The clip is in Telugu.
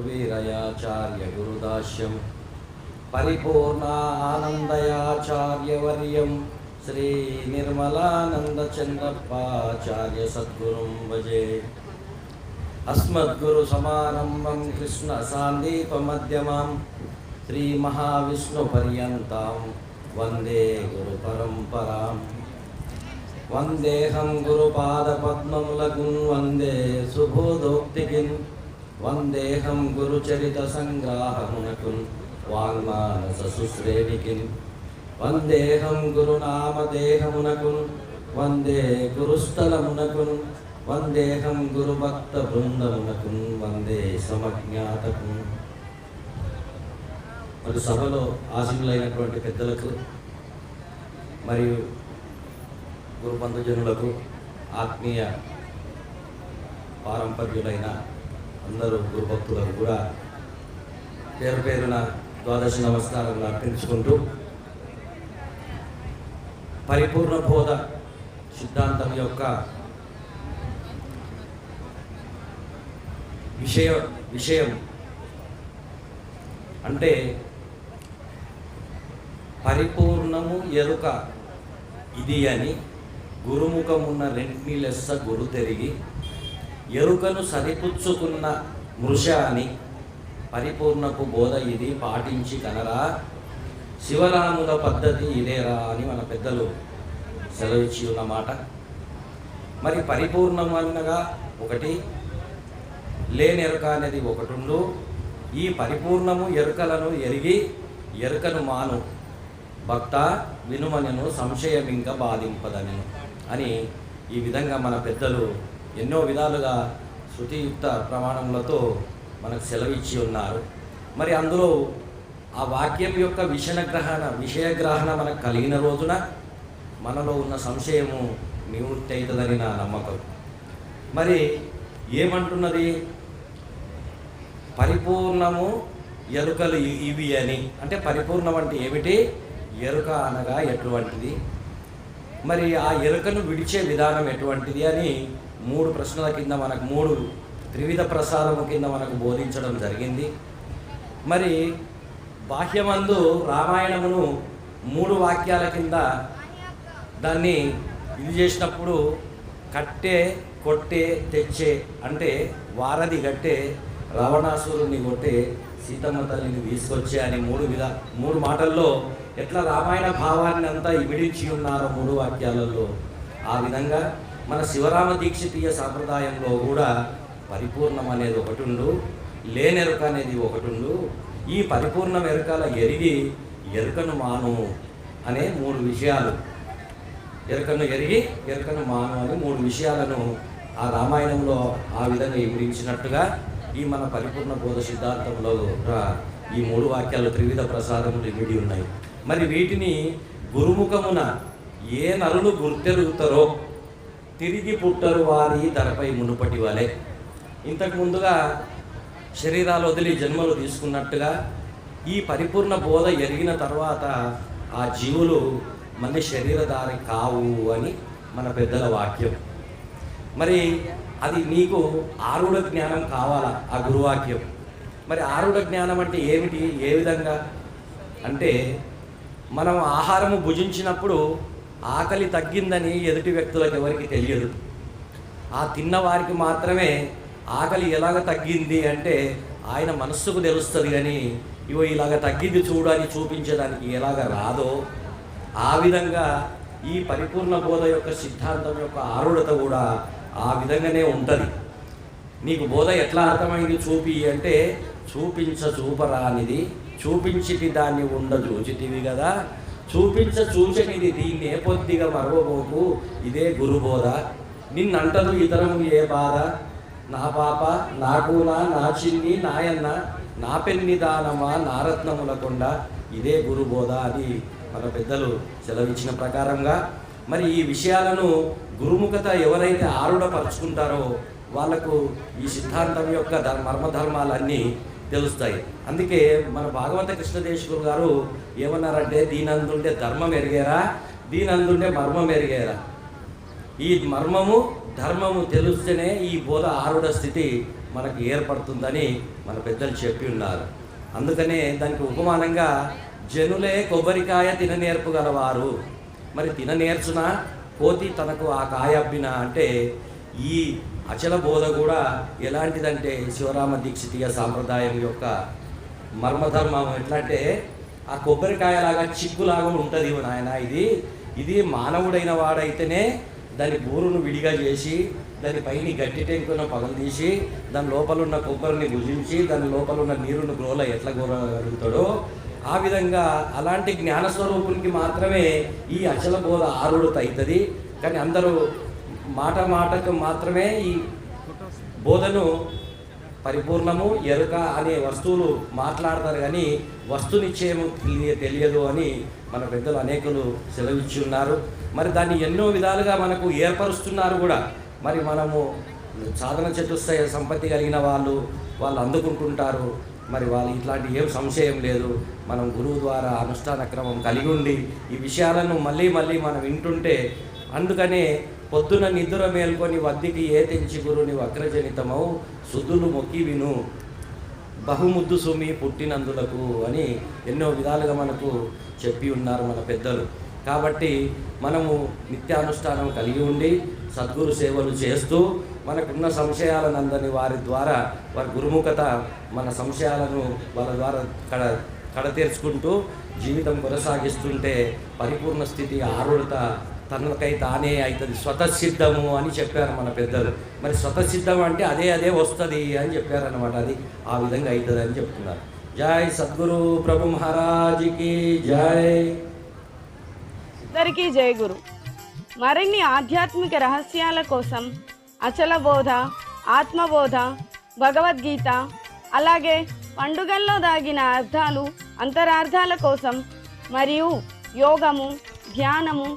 వీరయాచార్య గురుదాస్యం పరిపూర్ణానందయాచార్యవర్యం శ్రీ నిర్మలానందచంద్రప్పాచార్య సద్గురుం భజే అస్మద్గురు సమారంభం కృష్ణ సాందీపమధ్యమాం శ్రీ మహావిష్ణు పర్యంతం వందే గురు పరంపరాం వందేహం గురుచరిత సంగ్రాహమునకున్ వాంగ్మానస సుశ్రేణికిన్ వందేహం గురునామదేహమునకున్ వందే గురుస్థలమునకున్ వందేహం గురుభక్త బృందమునకున్ వందే సమజ్ఞాతకు మరి సభలో ఆశీనులైనటువంటి పెద్దలకు మరియు గురు బంధుజనులకు ఆత్మీయ పారంపర్యులైన అందరూ గురుభక్తులకు కూడా పేరు పేరున ద్వాదశ నమస్కారం అర్పించుకుంటూ పరిపూర్ణ బోధ సిద్ధాంతం యొక్క విషయ విషయం అంటే పరిపూర్ణము ఎరుక ఇది అని గురుముఖమున్న రెంట్ని లెస్స గురు తెరిగి ఎరుకను సరిపుచ్చుకున్న మృష అని పరిపూర్ణపు బోధ ఇది పాటించి కనరా. శివరాముల పద్ధతి ఇదేరా అని మన పెద్దలు సెలవిచ్చి ఉన్నమాట మరి పరిపూర్ణమైనగా ఒకటి లేని ఎరుక అనేది ఒకటుండు. ఈ పరిపూర్ణము ఎరుకలను ఎరిగి ఎరుకను మాను. భక్త వినుమనను సంశయమింక బాధింపదనను అని ఈ విధంగా మన పెద్దలు ఎన్నో విధాలుగా శృతియుక్త ప్రమాణములతో మనకు సెలవిచ్చి ఉన్నారు. మరి అందులో ఆ వాక్యం యొక్క విషయగ్రహణ విషయగ్రహణ మనకు కలిగిన రోజున మనలో ఉన్న సంశయము నివృత్తి అవుతుందని నా నమ్మకం. మరి ఏమంటున్నది? పరిపూర్ణము ఎరుకలు ఇవి అని. అంటే పరిపూర్ణం అంటే ఏమిటి? ఎరుక అనగా ఎటువంటిది? మరి ఆ ఎరుకను విడిచే విధానం ఎటువంటిది అని మూడు ప్రశ్నల కింద మనకు మూడు త్రివిధ ప్రసాదము కింద మనకు బోధించడం జరిగింది. మరి బాహ్యమందు రామాయణమును మూడు వాక్యాల కింద దాన్ని ఇది చేసినప్పుడు కట్టే కొట్టే తెచ్చే అంటే వారధి కట్టే రావణాసురుని కొట్టే సీతమ్మ తల్లిని తీసుకొచ్చే అని మూడు విధ మూడు మాటల్లో ఎట్లా రామాయణ భావాన్ని అంతా ఇమిడించి ఉన్నారో మూడు వాక్యాలలో. ఆ విధంగా మన శివరామ దీక్షితీయ సాంప్రదాయంలో కూడా పరిపూర్ణం అనేది ఒకటి ఉండు లేనెరుక అనేది ఒకటి ఉండు ఈ పరిపూర్ణ ఎరుకల ఎరిగి ఎరుకను మాను అనే మూడు విషయాలు. ఎరుకను ఎరిగి ఎరుకను మాను అనే మూడు విషయాలను ఆ రామాయణంలో ఆ విధంగా వివరించినట్టుగా ఈ మన పరిపూర్ణ బోధ సిద్ధాంతంలో కూడా ఈ మూడు వాక్యాలు త్రివిధ ప్రసాదములు ఇమిడి ఉన్నాయి. మరి వీటిని గురుముఖమున ఏ నరులు గుర్తెరుగుతారో తిరిగి పుట్టరు వారి ధరపై మునుపటి వలె. ఇంతకు ముందుగా శరీరాలు వదిలి జన్మలు తీసుకున్నట్టుగా ఈ పరిపూర్ణ బోధ ఎరిగిన తర్వాత ఆ జీవులు మళ్ళీ శరీరధారి కావు అని మన పెద్దల వాక్యం. మరి అది నీకు ఆరుడ జ్ఞానం కావాలా ఆ గురువాక్యం? మరి ఆరుడ జ్ఞానం అంటే ఏమిటి? ఏ విధంగా? అంటే మనం ఆహారము భుజించినప్పుడు ఆకలి తగ్గిందని ఎదుటి వ్యక్తులకు ఎవరికి తెలియదు. ఆ తిన్న వారికి మాత్రమే ఆకలి ఎలాగ తగ్గింది అంటే ఆయన మనస్సుకు తెలుస్తుంది కానీ ఇవో ఇలాగ తగ్గింది చూడాలి చూపించడానికి ఎలాగ రాదో ఆ విధంగా ఈ పరిపూర్ణ బోధ యొక్క సిద్ధాంతం యొక్క ఆరుడత కూడా ఆ విధంగానే ఉంటుంది. నీకు బోధ ఎట్లా అర్థమైంది చూపి అంటే చూపించ చూపరానిది చూపించిటి దాన్ని ఉండ చూచితివి కదా చూపించ చూచనిది దీన్ని ఏ పొద్దిగా మరవబోకు? ఇదే గురుబోధ. నిన్నంటదు ఇతరము ఏ బాధ? నా పాప నాకు నా నా చిన్ని నాయన్న నా పెన్ని దానమా నారత్నముల కొండ? ఇదే గురుబోధ అని మన పెద్దలు సెలవిచ్చిన ప్రకారంగా మరి ఈ విషయాలను గురుముఖత ఎవరైతే ఆరుడపరుచుకుంటారో వాళ్ళకు ఈ సిద్ధాంతం యొక్క ధర్మ మర్మధర్మాలన్నీ తెలుస్తాయి. అందుకే మన భాగవత కృష్ణదేశకులు గారు ఏమన్నారంటే దీనందుండే ధర్మం ఎరిగేరా దీనందుండే మర్మం ఎరిగేరా. ఈ మర్మము ధర్మము తెలుస్తేనే ఈ బోధ ఆరుడ స్థితి మనకు ఏర్పడుతుందని మన పెద్దలు చెప్పి ఉన్నారు. అందుకనే దానికి ఉపమానంగా జనులే కొబ్బరికాయ తిననేర్పుగలవారు మరి తిననేర్చున కోతి తనకు ఆ కాయ అబ్బిన అంటే ఈ అచల బోధ కూడా ఎలాంటిదంటే శివరామ దీక్షితీయ సాంప్రదాయం యొక్క మర్మధర్మం. ఎట్లా అంటే ఆ కొబ్బరికాయలాగా చిక్కులాగా ఉంటుంది నాయన ఇది. ఇది మానవుడైన వాడైతేనే దాని బూరును విడిగా చేసి దాని పైన గట్టి టెంకును పగలదీసి దాని లోపల ఉన్న కొబ్బరిని భుజించి దాని లోపల ఉన్న నీరును గ్రోల ఎట్లా గోరగలుగుతాడో ఆ విధంగా అలాంటి జ్ఞానస్వరూపునికి మాత్రమే ఈ అచల బోధ ఆరుడత అవుతుంది కానీ అందరూ మాట మాటకు మాత్రమే ఈ బోధను పరిపూర్ణము ఎరుక అనే వస్తువులు మాట్లాడతారు కానీ వస్తునిశ్చయము తెలియదు అని మన పెద్దలు అనేకులు సెలవిచ్చి ఉన్నారు. మరి దాన్ని ఎన్నో విధాలుగా మనకు ఏర్పరుస్తున్నారు కూడా. మరి మనము సాధన చతుస్థాయి సంపత్తి కలిగిన వాళ్ళు వాళ్ళు అందుకుంటుంటారు. మరి వాళ్ళు ఇట్లాంటి ఏం సంశయం లేదు. మనం గురువు ద్వారా అనుష్ఠాన క్రమం కలిగి ఉండి ఈ విషయాలను మళ్ళీ మళ్ళీ మనం వింటుంటే అందుకనే పొద్దున నిద్ర మేల్కొని వద్దికి ఏ తెంచి గురుని వక్రజనితమౌ సుదులు మొక్కి విను. బహుముద్దు సుమి పుట్టినందులకు అని ఎన్నో విధాలుగా మనకు చెప్పి ఉన్నారు మన పెద్దలు. కాబట్టి మనము నిత్యానుష్ఠానం కలిగి ఉండి సద్గురు సేవలు చేస్తూ మనకున్న సంశయాలను అందని వారి ద్వారా వారి గురుముఖత మన సంశయాలను వాళ్ళ ద్వారా కడ కడతీర్చుకుంటూ జీవితం కొనసాగిస్తుంటే పరిపూర్ణ స్థితి ఆరుడత తనకై తానే అవుతుంది. స్వతసిద్ధము అని చెప్పారు మన పెద్దలు. మరి స్వతసిద్ధం అంటే అదే అదే వస్తుంది అని చెప్పారనమాట అది ఆ విధంగా అవుతుంది అని చెప్తున్నారు. జై సద్గురు ప్రభు మహారాజుకి జై. అందరికీ జయ గురు. మరిన్ని ఆధ్యాత్మిక రహస్యాల కోసం అచల బోధ ఆత్మబోధ భగవద్గీత అలాగే పండుగల్లో దాగిన అర్థాలు అంతరార్థాల కోసం మరియు యోగము ధ్యానము